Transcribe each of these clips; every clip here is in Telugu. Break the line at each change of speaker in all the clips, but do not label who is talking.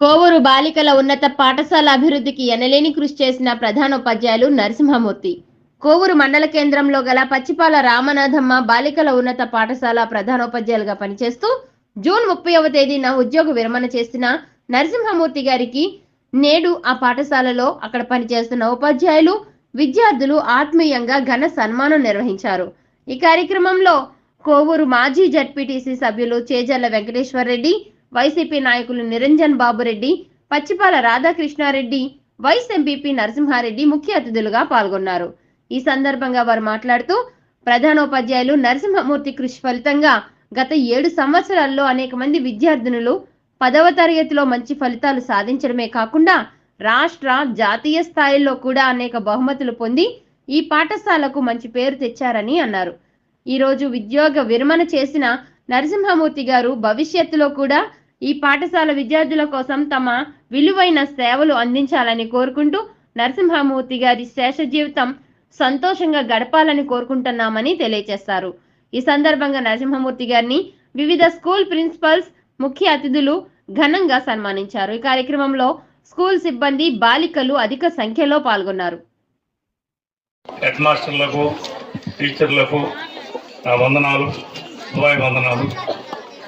కోవూరు బాలికల ఉన్నత పాఠశాల అభివృద్ధికి ఎనలేని కృషి చేసిన ప్రధానోపాధ్యాయులు నరసింహమూర్తి. కోవూరు మండల కేంద్రంలో గల పచ్చిపాల రామనాథమ్మ బాలికల ఉన్నత పాఠశాల ప్రధానోపాధ్యాయులుగా పనిచేస్తూ జూన్ ముప్పైవ తేదీన ఉద్యోగ విరమణ చేసిన నరసింహమూర్తి గారికి నేడు ఆ పాఠశాలలో అక్కడ పనిచేస్తున్న ఉపాధ్యాయులు విద్యార్థులు ఆత్మీయంగా ఘన సన్మానం నిర్వహించారు. ఈ కార్యక్రమంలో కోవూరు మాజీ జడ్పీటీసీ సభ్యులు చేజర్ల వెంకటేశ్వరరెడ్డి వైసీపీ నాయకులు నిరంజన్ బాబురెడ్డి పచ్చిపాల రాధాకృష్ణారెడ్డి వైస్ ఎంపీపీ నరసింహారెడ్డి ముఖ్య అతిథులుగా పాల్గొన్నారు. ఈ సందర్భంగా వారు మాట్లాడుతూ ప్రధానోపాధ్యాయులు నరసింహమూర్తి కృషి ఫలితంగా గత ఏడు సంవత్సరాల్లో అనేక మంది విద్యార్థినులు పదవ తరగతిలో మంచి ఫలితాలు సాధించడమే కాకుండా రాష్ట్ర జాతీయ స్థాయిలో కూడా అనేక బహుమతులు పొంది ఈ పాఠశాలకు మంచి పేరు తెచ్చారని అన్నారు. ఈరోజు ఉద్యోగ విరమణ చేసిన నరసింహమూర్తి గారు భవిష్యత్తులో కూడా ఈ పాఠశాల విద్యార్థుల కోసం తమ విలువైన సేవలు అందించాలని కోరుకుంటూ నరసింహమూర్తి గారి శేష జీవితం సంతోషంగా గడపాలని కోరుకుంటున్నామని తెలియజేశారు ఈ సందర్భంగా నరసింహమూర్తి గారిని వివిధ స్కూల్ ప్రిన్సిపల్స్ ముఖ్య అతిథులు ఘనంగా సన్మానించారు. ఈ కార్యక్రమంలో స్కూల్ సిబ్బంది బాలికలు అధిక సంఖ్యలో పాల్గొన్నారు.
హెడ్ మాస్టర్లకు టీచర్లకు వందనాలు వందనాలు.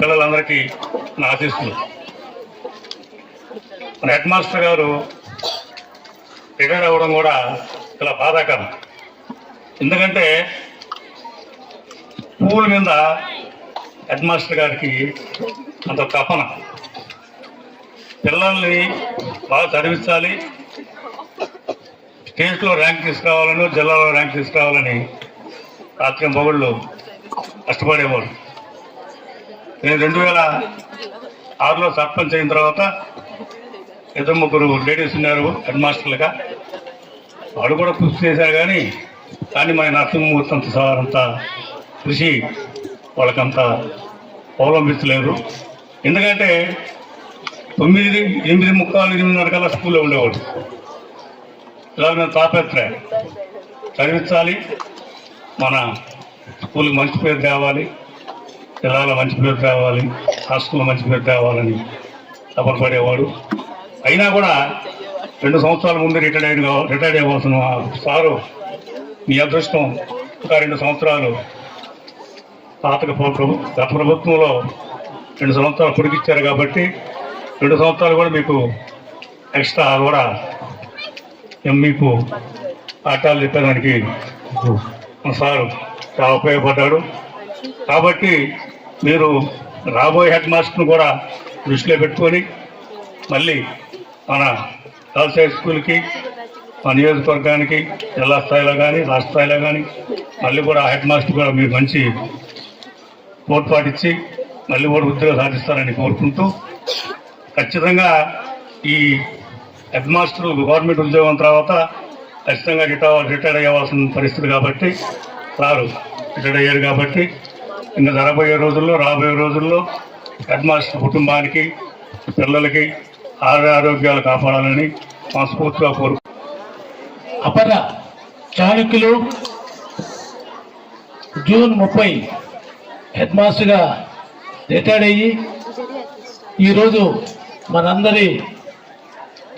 పిల్లలందరికీ నా ఆశీస్సులు. మన హెడ్ మాస్టర్ గారు రిటైర్ అవ్వడం కూడా చాలా బాధాకరం. ఎందుకంటే స్కూల్ మీద హెడ్ మాస్టర్ గారికి అంత తపన. పిల్లల్ని బాగా చదివించాలి. స్టేట్లో ర్యాంక్ తీసుకురావాలని జిల్లాలో ర్యాంక్ తీసుకురావాలని రాత్రి మొగుళ్ళు కష్టపడేవాడు నేను రెండు వేల ఆరులో సర్పంచ్ అయిన తర్వాత ఇద్దరు ముగ్గురు లేడీస్ ఉన్నారు హెడ్ మాస్టర్లుగా. వాడు కూడా కృషి చేశారు కానీ కానీ మన నరసింహమూర్తి అంత సార్ అంత కృషి వాళ్ళకంత అవలంబించలేదు. ఎందుకంటే తొమ్మిది ఎనిమిది ముక్కాలు ఎనిమిదిన్నర కల్లా స్కూల్లో ఉండేవాడు ఇలా నేను తాపత్ర చదివించాలి. మన స్కూల్కి మంచి పేరు తేవాలి. జిల్లాలో మంచి పేరు తేవాలి రాష్ట్రంలో మంచి పేరు తేవాలని తపన అయినా కూడా రెండు సంవత్సరాల ముందు రిటైర్డ్ అయిన రిటైర్డ్ అవ్వాల్సిన సారు మీ అదృష్టం ఇంకా రెండు సంవత్సరాలు పాతక గత ప్రభుత్వంలో రెండు సంవత్సరాలు పొడిగిచ్చారు కాబట్టి రెండు సంవత్సరాలు కూడా మీకు ఎక్స్ట్రా కూడా మీకు పాఠాలు చెప్పేదానికి సారు చాలా ఉపయోగపడ్డాడు. కాబట్టి మీరు రాబోయే హెడ్ మాస్టర్ని కూడా దృష్టిలో పెట్టుకొని మళ్ళీ మన గర్ల్స్ హై స్కూల్కి మన నియోజకవర్గానికి జిల్లా స్థాయిలో కానీ రాష్ట్ర స్థాయిలో కానీ మళ్ళీ కూడా హెడ్ మాస్టర్ కూడా మీరు మంచి తోడ్పాటిచ్చి మళ్ళీ కూడా ఉద్యోగం సాధిస్తారని కోరుకుంటూ ఖచ్చితంగా ఈ హెడ్ మాస్టర్ గవర్నమెంట్ ఉద్యోగం తర్వాత ఖచ్చితంగా రిటైర్ రిటైర్ అయ్యవలసిన పరిస్థితి కాబట్టి సారు రిటైర్ అయ్యారు కాబట్టి ఇంకా జరగబోయే రోజుల్లో రాబోయే రోజుల్లో హెడ్ మాస్టర్ కుటుంబానికి పిల్లలకి ఆరోగ్యాలు కాపాడాలని మనస్ఫూర్తిగా కోరు
అపర చాణుక్యులు జూన్ ముప్పై హెడ్ మాస్టర్గా రిటైర్డ్ అయ్యి ఈరోజు మనందరి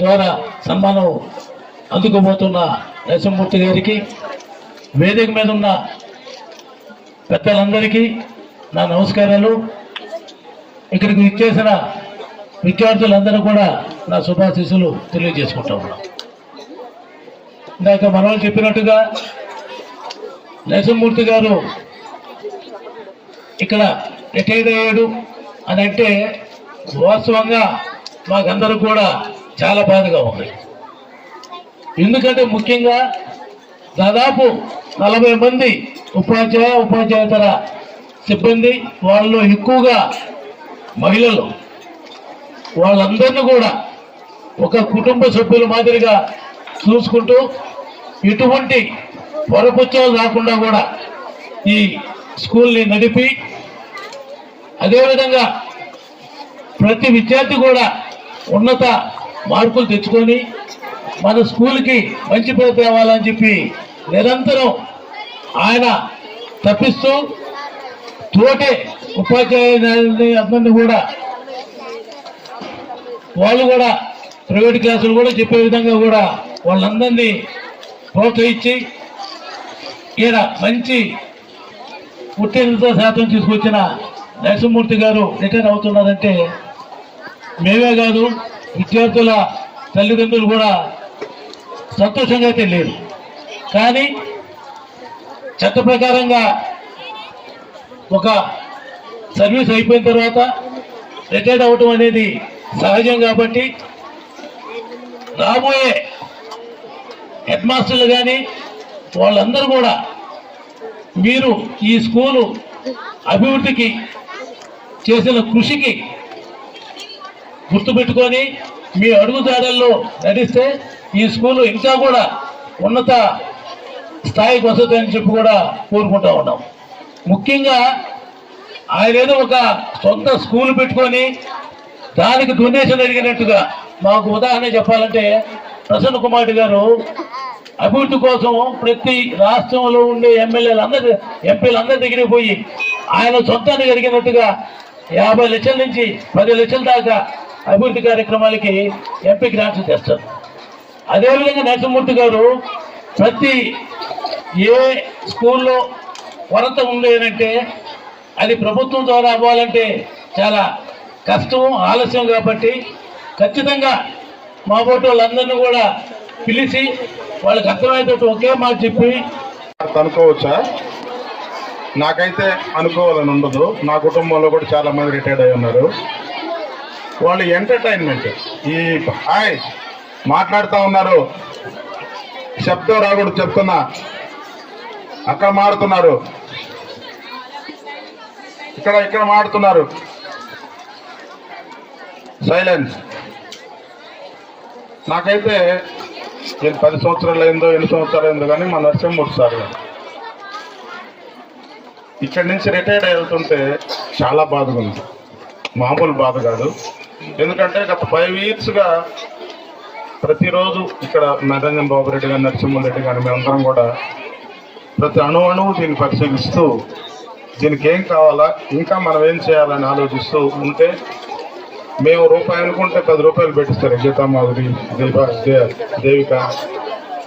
ద్వారా సన్మానం అందుకోబోతున్న నరసింహమూర్తి గారికి వేదిక మీద ఉన్న పెద్దలందరికీ నా నమస్కారాలు. ఇక్కడికి ఇచ్చేసిన విద్యార్థులందరూ కూడా నా శుభాశీస్సులు తెలియజేసుకుంటా ఉన్నాం ఇందాక మనం చెప్పినట్టుగా నరసింహమూర్తి గారు ఇక్కడ రిటైర్ అయ్యాడు అని అంటే వాస్తవంగా మాకందరూ కూడా చాలా బాధగా ఉంది. ఎందుకంటే ముఖ్యంగా దాదాపు నలభై మంది ఉపాధ్యాయ ఉపాధ్యాయేతర సిబ్బంది వాళ్ళలో ఎక్కువగా మహిళలు. వాళ్ళందరినీ కూడా ఒక కుటుంబ సభ్యుల మాదిరిగా చూసుకుంటూ ఎటువంటి పొరపుచ్చాలు రాకుండా కూడా ఈ స్కూల్ని నడిపి అదేవిధంగా ప్రతి విద్యార్థి కూడా ఉన్నత మార్కులు తెచ్చుకొని మన స్కూల్కి మంచి పేరు తేవాలని చెప్పి నిరంతరం ఆయన తప్పిస్తూ తోటే ఉపాధ్యాయులని అందరినీ కూడా వాళ్ళు కూడా ప్రైవేట్ క్లాసులు కూడా చెప్పే విధంగా కూడా వాళ్ళందరినీ ప్రోత్సహించి ఈయన మంచి ఉత్తీర్ణత శాతం తీసుకొచ్చిన నరసింహమూర్తి గారు రిటైర్ అవుతున్నారంటే మేమే కాదు విద్యార్థుల తల్లిదండ్రులు కూడా సంతోషంగా అయితే లేరు. కానీ చట్ట ప్రకారంగా ఒక సర్వీస్ అయిపోయిన తర్వాత రిటైర్డ్ అవటం అనేది సహజం కాబట్టి రాబోయే హెడ్ మాస్టర్లు కానీ వాళ్ళందరూ కూడా మీరు ఈ స్కూలు అభివృద్ధికి చేసిన కృషికి గుర్తుపెట్టుకొని మీ అడుగుదాడల్లో నడిస్తే ఈ స్కూలు ఇంకా కూడా ఉన్నత స్థాయికి వస్తుందని చెప్పి కూడా కోరుకుంటా ఉన్నాం. ముఖ్యంగా ఆయన ఏదో ఒక సొంత స్కూల్ పెట్టుకొని దానికి డొనేషన్ అడిగినట్టుగా మాకు ఉదాహరణ చెప్పాలంటే ప్రసన్న కుమార్ గారు అభివృద్ధి కోసం ప్రతి రాష్ట్రంలో ఉండే ఎమ్మెల్యేలు ఎంపీలందరి దగ్గరికి పోయి ఆయన సొంతానికి జరిగినట్టుగా యాభై లక్షల నుంచి పది లక్షల దాకా అభివృద్ధి కార్యక్రమాలకి ఎంపీ గ్రాంట్స్ తెస్తారు. అదేవిధంగా నరసింహమూర్తి గారు ప్రతి ఏ స్కూల్లో కొరత ఉండేదంటే అది ప్రభుత్వం ద్వారా అవ్వాలంటే చాలా కష్టం ఆలస్యం కాబట్టి ఖచ్చితంగా మా పోటీ వాళ్ళందరినీ కూడా పిలిచి వాళ్ళకి అర్థమయ్యేటట్టు ఒకే మాట చెప్పి
అనుకోవచ్చా? నాకైతే అనుకోవాలని ఉండదు. నా కుటుంబంలో కూడా చాలా మంది రిటైర్డ్ అయి ఉన్నారు. వాళ్ళు ఎంటర్టైన్మెంట్ ఈ హాయ్ మాట్లాడుతూ ఉన్నారు. శబ్దం రాకూడదు చెప్తున్నా. అక్కడ మాడుతున్నారు. ఇక్కడ ఇక్కడ మాడుతున్నారు. సైలెన్స్ నాకైతే నేను పది సంవత్సరాలు అయిందో ఎన్ని సంవత్సరాలు అయిందో కానీ మా నరసింహమూర్తి సార్ ఇక్కడి నుంచి రిటైర్డ్ వెళ్తుంటే చాలా బాధగా ఉంది. మామూలు బాధ కాదు. ఎందుకంటే గత ఫైవ్ ఇయర్స్గా ప్రతిరోజు ఇక్కడ నరేంద్ర బాబు రెడ్డి గారు నరసింహారెడ్డి గారు మేమందరం కూడా ప్రతి అణు అణువు దీన్ని పరిశీలిస్తూ దీనికి ఏం కావాలా? ఇంకా మనం ఏం చేయాలని ఆలోచిస్తూ ఉంటే మేము రూపాయి అనుకుంటే పది రూపాయలు పెట్టిస్తారు. గీతా మాధురి దీప దేవిక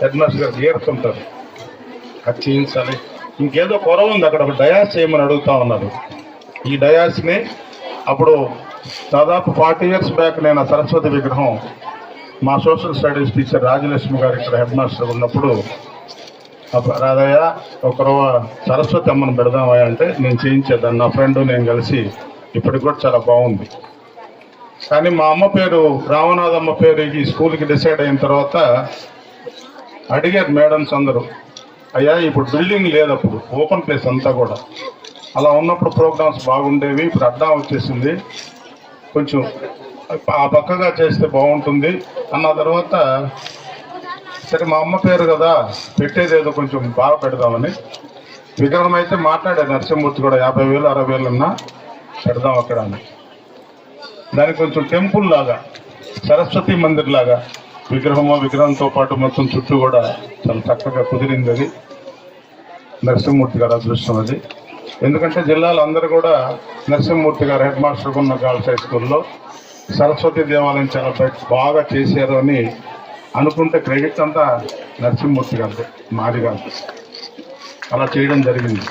హెడ్ మాస్టర్ గారు అది చేయించాలి ఇంకేదో కొరవ ఉంది అక్కడ. ఒక డయాస్ చేయమని అడుగుతా ఉన్నారు. ఈ డయాస్ని అప్పుడు దాదాపు ఫార్టీ ఇయర్స్ బ్యాక్ నేను సరస్వతి విగ్రహం మా సోషల్ స్టడీస్ టీచర్ రాజలక్ష్మి గారు ఇక్కడ హెడ్ మాస్టర్ ఉన్నప్పుడు అప్పుడు రాదయ్య ఒక సరస్వతి అమ్మను పెడదామయ్య అంటే నేను చేయించేదాన్ని. నా ఫ్రెండ్ నేను కలిసి ఇప్పటికి కూడా చాలా బాగుంది. కానీ మా అమ్మ పేరు రామనాథమ్మ పేరు ఈ స్కూల్కి డిసైడ్ అయిన తర్వాత అడిగారు మేడమ్స్ అందరూ అయ్యా ఇప్పుడు బిల్డింగ్ లేదు అప్పుడు ఓపెన్ ప్లేస్ అంతా కూడా. అలా ఉన్నప్పుడు ప్రోగ్రామ్స్ బాగుండేవి ఇప్పుడు అడ్డా వచ్చేసింది. కొంచెం ఆ పక్కగా చేస్తే బాగుంటుంది అన్న తర్వాత సరే మా అమ్మ పేరు కదా పెట్టేది ఏదో కొంచెం బాగా పెడదామని. విగ్రహం అయితే మాట్లాడాడు నరసింహమూర్తి కూడా యాభై వేలు అరవై వేలు ఉన్నా పెడదాం అక్కడ అని. దానికి కొంచెం టెంపుల్ లాగా సరస్వతి మందిర్ లాగా విగ్రహము విగ్రహంతో పాటు మొత్తం చుట్టూ కూడా చాలా చక్కగా కుదిరింది అది. నరసింహమూర్తి గారు అదృష్టం అది. ఎందుకంటే జిల్లాలో అందరూ కూడా నరసింహమూర్తి గారు హెడ్ మాస్టర్ ఉన్న గర్ల్స్ హై స్కూల్లో సరస్వతి దేవాలయం చాలా బాగా చేశారు అని అనుకుంటే క్రెడిట్ అంతా నరసింహమూర్తి గారు మాది కాదు. అలా చేయడం జరిగింది.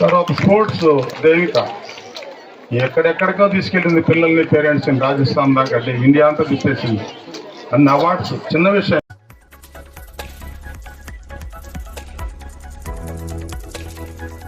తర్వాత స్పోర్ట్స్ దేవిక ఎక్కడెక్కడికో తీసుకెళ్ళింది పిల్లల్ని పేరెంట్స్ని రాజస్థాన్ దాకా ఇండియా అంతా తిప్పేసింది. అన్ని అవార్డ్స్ చిన్న విషయం.